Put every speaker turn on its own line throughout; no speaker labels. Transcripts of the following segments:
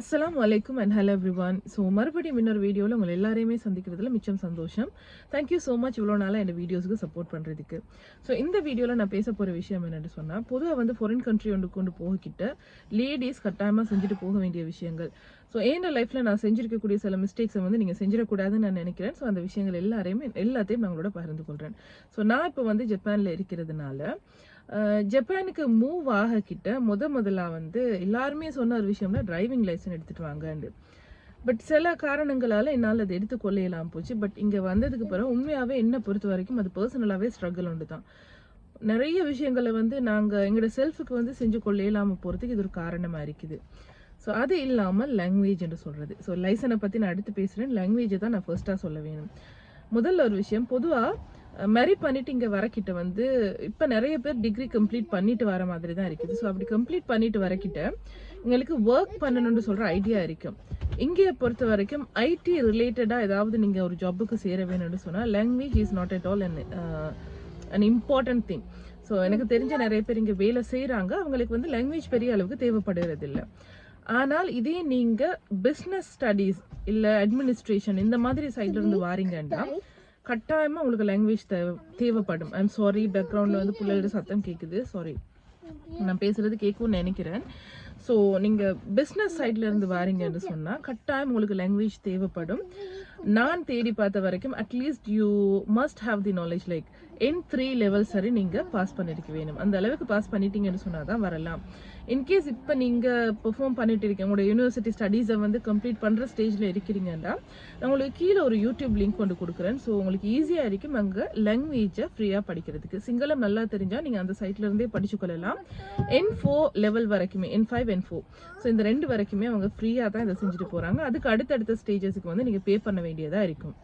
அஸ்லாம் வலைக்கும் and hello everyone so மறுபடியும் இன்னொரு வீடியோவில் உங்களை எல்லாரையுமே சந்திக்கிறதுல மிச்சம் சந்தோஷம். தேங்க்யூ ஸோ மச் இவ்வளோ நாளாக என் வீடியோஸுக்கு சப்போர்ட் பண்ணுறதுக்கு ஸோ இந்த வீடியோவில் நான் பேச போகிற விஷயம் என்னென்னு சொன்னால் பொதுவாக வந்து ஃபாரின் கண்ட்ரி ஒன்று கொண்டு போகக்கிட்ட லேடிஸ் கட்டாயமாக செஞ்சுட்டு போக வேண்டிய விஷயங்கள். ஸோ என் லைஃப்பில் நான் செஞ்சிருக்கக்கூடிய சில மிஸ்டேக்ஸை வந்து நீங்கள் செஞ்சிடக்கூடாதுன்னு நான் நினைக்கிறேன். ஸோ அந்த விஷயங்கள் எல்லாரையுமே எல்லாத்தையும் நான் உங்களோட பகிர்ந்து கொள்கிறேன் ஸோ நான் இப்போ வந்து ஜப்பானில் இருக்கிறதுனால ஜப்பானுக்கு மூவ் ஆக முத முதலாக வந்து எல்லாருமே சொன்ன ஒரு விஷயம்னா டிரைவிங் லைசன்ஸ் எடுத்துகிட்டு வாங்கன்னு பட் சில காரணங்களால் என்னால் அதை எடுத்து கொள்ளையலாம் போச்சு. பட் இங்கே வந்ததுக்கு பிறகு உண்மையாகவே என்னை பொறுத்த வரைக்கும் அது பர்சனலாகவே ஸ்ட்ரகிள் உண்டு தான் நிறைய விஷயங்களை வந்து நாங்கள் எங்களோட செல்ஃபுக்கு வந்து செஞ்சு கொள்ளையலாமல் போகிறதுக்கு இது ஒரு காரணமாக இருக்குது. ஸோ அது இல்லாமல் லாங்குவேஜ் என்று சொல்கிறது ஸோ லைசனை பற்றி நான் அடுத்து பேசுகிறேன் லாங்குவேஜை தான் நான் ஃபர்ஸ்ட்டாக சொல்ல வேணும். முதல்ல ஒரு விஷயம் பொதுவாக மேரி பண்ணிட்டு இங்கே வரக்கிட்ட வந்து இப்போ நிறைய பேர் டிகிரி கம்ப்ளீட் பண்ணிட்டு வர மாதிரி தான் இருக்குது. ஸோ அப்படி கம்ப்ளீட் பண்ணிட்டு வரக்கிட்ட எங்களுக்கு ஒர்க் பண்ணணும்னு சொல்கிற ஐடியா இருக்கும். இங்கே பொறுத்த வரைக்கும் ஐடி ரிலேட்டடாக ஏதாவது நீங்கள் ஒரு ஜாப்புக்கு சேர வேணும்னு சொன்னால் language is not at all an an important thing so எனக்கு தெரிஞ்ச நிறைய பேர் இங்கே வேலை செய்கிறாங்க அவங்களுக்கு வந்து லாங்குவேஜ் பெரிய அளவுக்கு தேவைப்படுறது இல்லை ஆனால் இதே நீங்க பிசினஸ் ஸ்டடீஸ் இல்ல அட்மினிஸ்ட்ரேஷன் இந்த மாதிரி சைட்ல இருந்து வாரீங்கன்னா கட்டாயமாக உங்களுக்கு லாங்குவேஜ் தேவை தேவைப்படும். ஐம் சாரி பேக்ரவுண்டில் வந்து பிள்ளைகளோட சத்தம் கேட்குது சாரி நான் பேசுகிறது கேட்கும்னு நினைக்கிறேன். ஸோ நீங்கள் பிஸ்னஸ் சைட்லேருந்து இருந்து வாரீங்கன்னு கட்டாயம் உங்களுக்கு லாங்குவேஜ் தேவைப்படும். நான் தேடி பார்த்த வரைக்கும் at least you must have the knowledge like N three level சரி நீங்கள் பாஸ் பண்ணிருக்க வேணும் அந்த அளவுக்கு பாஸ் பண்ணிட்டீங்கன்னு சொன்னால் தான் வரலாம் இன்கேஸ் இப்போ நீங்கள் பெர்ஃபார்ம் பண்ணிட்டு இருக்கீங்க உங்களோட யூனிவர்சிட்டி ஸ்டடீஸை வந்து கம்ப்ளீட் பண்ணுற ஸ்டேஜில் இருக்கிறீங்கன்னா நான் உங்களுக்கு கீழே ஒரு யூடியூப் லிங்க் கொண்டு கொடுக்குறேன். ஸோ உங்களுக்கு ஈஸியாக இருக்கும் அங்கே லாங்குவேஜை ஃப்ரீயாக படிக்கிறதுக்கு. சிங்களம் நல்லா தெரிஞ்சால் நீங்கள் அந்த சைட்லேருந்தே படிச்சு கொள்ளலாம். என் ஃபோர் லெவல் வரைக்குமே N five N four so இந்த ரெண்டு வரைக்குமே அவங்க ஃப்ரீயாக தான் இதை செஞ்சுட்டு போகிறாங்க அதுக்கு அடுத்தடுத்த ஸ்டேஜஸுக்கு வந்து நீங்கள் பே பண்ண வேண்டியதாக இருக்கும்.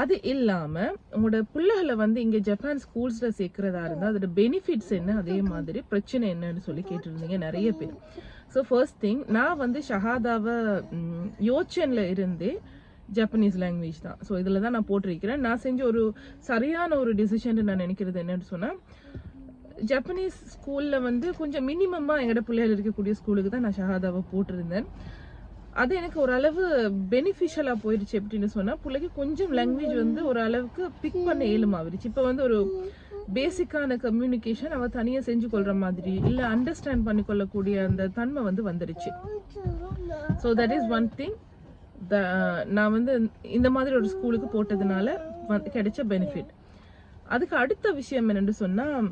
அது இல்லாமல் உங்களோட பிள்ளைகளை வந்து இங்கே ஜப்பான் ஸ்கூல்ஸில் சேர்க்குறதா இருந்தால் அதோட பெனிஃபிட்ஸ் என்ன? அதே மாதிரி பிரச்சனை என்னன்னு சொல்லி கேட்டிருந்தீங்க நிறைய பேர். ஸோ ஃபர்ஸ்ட் திங் நான் வந்து ஷஹாதாவை யோச்சனில் இருந்தே ஜப்பனீஸ் லாங்குவேஜ் தான். ஸோ இதில் தான் நான் போட்டிருக்கிறேன். நான் செஞ்ச ஒரு சரியான ஒரு டிசிஷன் நான் நினைக்கிறது என்னன்னு சொன்னால் ஜப்பனீஸ் ஸ்கூலில் வந்து கொஞ்சம் மினிமமாக எங்களோட பிள்ளைகள் இருக்கக்கூடிய ஸ்கூலுக்கு தான் நான் ஷஹாதாவை போட்டிருந்தேன். அது எனக்கு ஓரளவு பெனிஃபிஷியலாக போயிடுச்சு எப்படின்னு சொன்னால் பிள்ளைக்கு கொஞ்சம் லாங்குவேஜ் வந்து ஓரளவுக்கு பிக் பண்ண ஏழுமாவிடுச்சு இப்போ வந்து ஒரு பேசிக்கான கம்யூனிகேஷன் அவள் தனியாக செஞ்சு கொள்கிற மாதிரி இல்லை அண்டர்ஸ்டாண்ட் பண்ணிக்கொள்ளக்கூடிய அந்த தன்மை வந்து வந்துடுச்சு so that is one thing the நான் வந்து இந்த மாதிரி ஒரு ஸ்கூலுக்கு போட்டதுனால வந்து கிடைச்ச பெனிஃபிட் அதுக்கு அடுத்த விஷயம் என்னென்னு சொன்னால்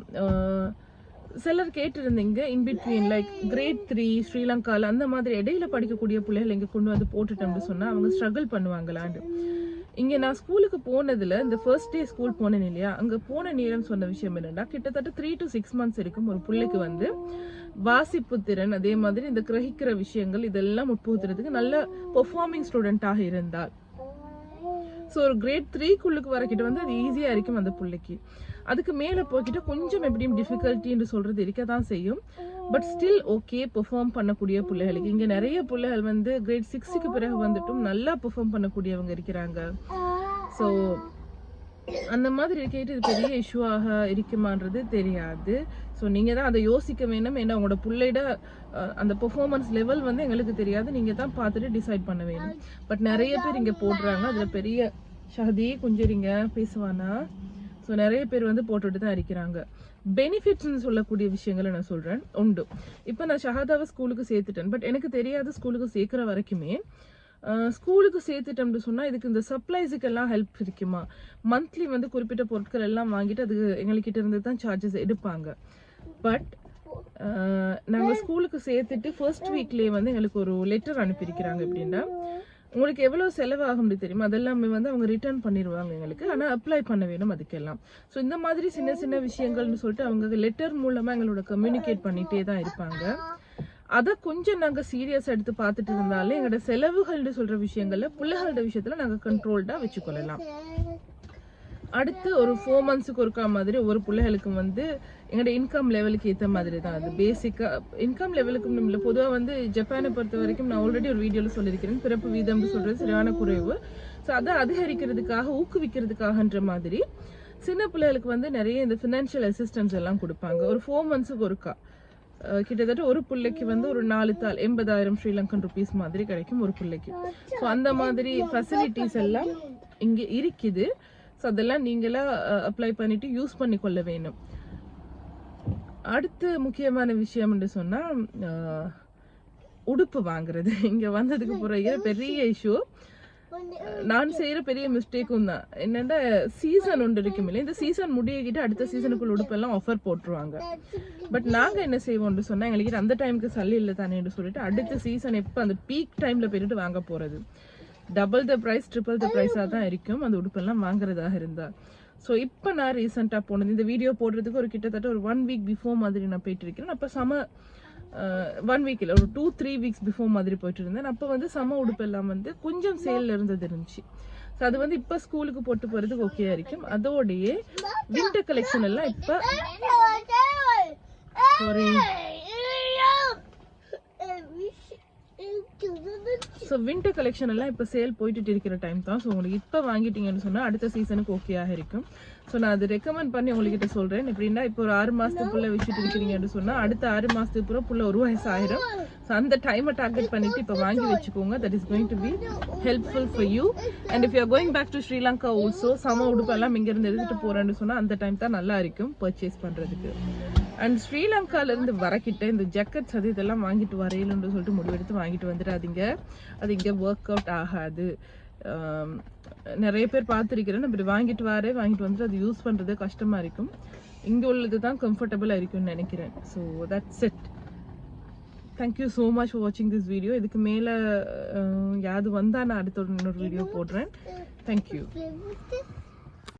சிலர் கேட்டிருந்தீங்க in between like grade three ஸ்ரீலங்காவில் அந்த மாதிரி இடையில படிக்கக்கூடிய பிள்ளைகள் இங்கே கொண்டு வந்து போட்டுட்டோம்னு சொன்னால் அவங்க ஸ்ட்ரகிள் பண்ணுவாங்களான்னு இங்கே நான் ஸ்கூலுக்கு போனதில் இந்த ஃபர்ஸ்ட் டே ஸ்கூல் போனேன் இல்லையா அங்கே போன நேரம் சொன்ன விஷயம் என்னென்னா கிட்டத்தட்ட த்ரீ டு சிக்ஸ் மந்த்ஸ் இருக்கும் ஒரு பிள்ளைக்கு வந்து வாசிப்பு திறன் அதே மாதிரி இந்த கிரகிக்கிற விஷயங்கள் இதெல்லாம் உட்புகுத்துறதுக்கு நல்ல பெர்ஃபார்மிங் ஸ்டூடெண்ட்டாக இருந்தால் ஸோ ஒரு கிரேட் த்ரீக்குள்ளுக்கு வரக்கிட்ட வந்து அது ஈஸியாக இருக்கும் அந்த பிள்ளைக்கு. அதுக்கு மேலே போய்கிட்ட கொஞ்சம் எப்படியும் டிஃபிகல்ட்டின்னு சொல்கிறது இருக்க தான் செய்யும். பட் ஸ்டில் ஓகே பெர்ஃபார்ம் பண்ணக்கூடிய பிள்ளைகளுக்கு. இங்கே நிறைய பிள்ளைகள் வந்து கிரேட் சிக்ஸுக்கு பிறகு வந்துட்டும் நல்லா பெர்ஃபார்ம் பண்ணக்கூடியவங்க இருக்கிறாங்க. ஸோ அந்த மாதிரி இருக்கிட்டு இது பெரிய இஷ்யூவாக இருக்குமான்றது தெரியாது. ஸோ நீங்கள் தான் அதை யோசிக்க வேணும் ஏன்னா உங்களோட பிள்ளைட அந்த பெர்ஃபார்மன்ஸ் லெவல் வந்து எங்களுக்கு தெரியாது. நீங்கள் தான் பார்த்துட்டு டிசைட் பண்ண வேணும் பட் நிறைய பேர் இங்கே போடுறாங்க. அதில் பெரிய ஷஹதி குஞ்சரிங்க பேசுவானா? ஸோ நிறைய பேர் வந்து போட்டுட்டு தான் இருக்கிறாங்க பெனிஃபிட்ஸ்னு சொல்லக்கூடிய விஷயங்களை நான் சொல்கிறேன் உண்டு. இப்போ நான் ஷஹாதாவை ஸ்கூலுக்கு சேர்த்துட்டேன். பட் எனக்கு தெரியாத ஸ்கூலுக்கு சேர்க்குற வரைக்குமே. ஸ்கூலுக்கு சேர்த்துட்டோம்னு சொன்னால் இதுக்கு இந்த சப்ளைஸுக்கு எல்லாம் ஹெல்ப் இருக்குமா? மந்த்லி வந்து குறிப்பிட்ட பொருட்கள் எல்லாம் வாங்கிட்டு அது எங்கள்கிட்ட இருந்து தான் சார்ஜஸ் எடுப்பாங்க. பட் நாங்கள் ஸ்கூலுக்கு சேர்த்துட்டு ஃபர்ஸ்ட் வீக்லேயே வந்து எங்களுக்கு ஒரு லெட்டர் அனுப்பியிருக்கிறாங்க அப்படின்னா உங்களுக்கு எவ்வளோ செலவாகும்னு தெரியுமா? அதெல்லாமே வந்து அவங்க ரிட்டர்ன் பண்ணிடுவாங்க எங்களுக்கு. ஆனால் அப்ளை பண்ண வேணும் அதுக்கெல்லாம். ஸோ இந்த மாதிரி சின்ன சின்ன விஷயங்கள்னு சொல்லிட்டு அவங்க லெட்டர் மூலமாக எங்களோட கம்யூனிகேட் பண்ணிகிட்டே தான் இருப்பாங்க. அதை கொஞ்சம் நாங்கள் சீரியஸ் எடுத்து பார்த்துட்டு இருந்தாலே எங்களோட செலவுகள்னு சொல்கிற விஷயங்களில் பிள்ளைகளோட விஷயத்தில் நாங்கள் கண்ட்ரோல்டாக வச்சுக்கொள்ளலாம். அடுத்து ஒரு ஃபோர் மந்த்ஸுக்கு ஒருக்கா மாதிரி ஒரு பிள்ளைகளுக்கு வந்து எங்களோட இன்கம் லெவலுக்கு ஏற்ற மாதிரி தான். அது பேசிக்காக இன்கம் லெவலுக்கு இல்லை பொதுவாக வந்து ஜப்பானை பொறுத்த வரைக்கும் நான் ஆல்ரெடி ஒரு வீடியோவில் சொல்லியிருக்கிறேன். பிறப்பு வீதம்னு சொல்கிறது சரியான குறைவு. ஸோ அதை அதிகரிக்கிறதுக்காக ஊக்குவிக்கிறதுக்காகன்ற மாதிரி சின்ன பிள்ளைகளுக்கு வந்து நிறைய இந்த ஃபினான்ஷியல் அசிஸ்டன்ஸ் எல்லாம் கொடுப்பாங்க. ஒரு ஃபோர் மந்த்ஸுக்கு ஒருக்கா. கிட்டத்தட்ட ஒரு பிள்ளைக்கு வந்து ஒரு நாலு தாள் எண்பதாயிரம் ஸ்ரீலங்கன் ருபீஸ் மாதிரி கிடைக்கும் ஒரு பிள்ளைக்கு. ஸோ அந்த மாதிரி ஃபெசிலிட்டிஸ் எல்லாம் இங்கே இருக்குது. ஸோ அதெல்லாம் நீங்களா அப்ளை பண்ணிட்டு யூஸ் பண்ணி கொள்ள வேணும் அடுத்து முக்கியமான விஷயம் என்று உடுப்பு வாங்குறது. இங்கே வந்ததுக்கு பிறகு பெரிய இஷ்யூ நான் செய்யற பெரிய மிஸ்டேக்கும் தான். என்னன்னா சீசன் ஒன்று இருக்கும் இல்லை இந்த சீசன் முடியக்கிட்டு அடுத்த சீசனுக்குள்ள உடுப்பெல்லாம் ஆஃபர் போட்டுருவாங்க. பட் நாங்க என்ன செய்வோம்னு சொன்னா எங்களுக்கு அந்த டைமுக்கு சல்லி இல்லை தானேன்னு சொல்லிட்டு அடுத்த சீசன் எப்போ அந்த பீக் டைம்ல போயிட்டு வாங்க போறது. Double the price triple the ப்ரைஸாக தான் இருக்கும். அந்த உடுப்பெல்லாம் வாங்குறதாக இருந்தா. ஸோ இப்போ நான் ரீசெண்டாக போனது இந்த வீடியோ போடுறதுக்கு ஒரு கிட்டத்தட்ட ஒரு ஒன் வீக் பிஃபோர் மாதிரி நான் போயிட்டு இருக்கேன். அப்போ சம ஒன் வீக் இல்லை ஒரு டூ த்ரீ வீக்ஸ் பிஃபோர் மாதிரி போயிட்டு இருந்தேன் அப்போ வந்து சம உடுப்பு எல்லாம் வந்து கொஞ்சம் சேல்ல இருந்தது இருந்துச்சு ஸோ அது வந்து இப்போ ஸ்கூலுக்கு போட்டு போகிறதுக்கு ஓகேயா இருக்கும் அதோடையே வின்டர் கலெக்ஷன் எல்லாம் இப்போ சாரி ஸோ வின்டர் கலெக்ஷன் எல்லாம் இப்போ சேல் போயிட்டு இருக்கிற டைம் தான். ஸோ உங்களுக்கு இப்போ வாங்கிட்டீங்கன்னு சொன்னால் அடுத்த சீசனுக்கு ஓகேயாக இருக்கும். ஸோ நான் அது ரெக்கமெண்ட் பண்ணி உங்ககிட்ட சொல்கிறேன் எப்படின்னா இப்போ ஒரு ஆறு மாதத்துக்குள்ளே வச்சுட்டு இருக்கிறீங்கன்னு சொன்னால் அடுத்த ஆறு மாதத்துக்கு அப்புறம் புள்ள ஒரு வயசு ஆயிரும். ஸோ அந்த டைமை டார்கெட் பண்ணிட்டு இப்போ வாங்கி வச்சுக்கோங்க. That is going to be helpful for you and if you going back to Sri Lanka also சம உடுப்பெல்லாம் இங்கேருந்து எடுத்துகிட்டு போகிறேன்னு சொன்னால் அந்த டைம் தான் நல்லா இருக்கும் பர்ச்சேஸ் பண்ணுறதுக்கு அண்ட் ஸ்ரீலங்கால இருந்து வரக்கிட்ட இந்த ஜக்கெட்ஸ் அது இதெல்லாம் வாங்கிட்டு வரையலுன்னு சொல்லிட்டு முடிவெடுத்து வாங்கிட்டு வந்துடாதீங்க. அது இங்கே ஒர்க் அவுட் ஆகாது. நிறைய பேர் பார்த்துருக்கிறேன். இப்படி வாங்கிட்டு வரே வாங்கிட்டு வந்துட்டு அது யூஸ் பண்ணுறது கஷ்டமா இருக்கும். இங்கே உள்ளது தான் கம்ஃபர்டபுளாக இருக்கும்னு நினைக்கிறேன். So that's it thank you so much for வாட்சிங் திஸ் வீடியோ இதுக்கு மேலே யாது வந்தால் நான் அடுத்த ஒரு இன்னொரு வீடியோ போடுறேன். தேங்க்யூ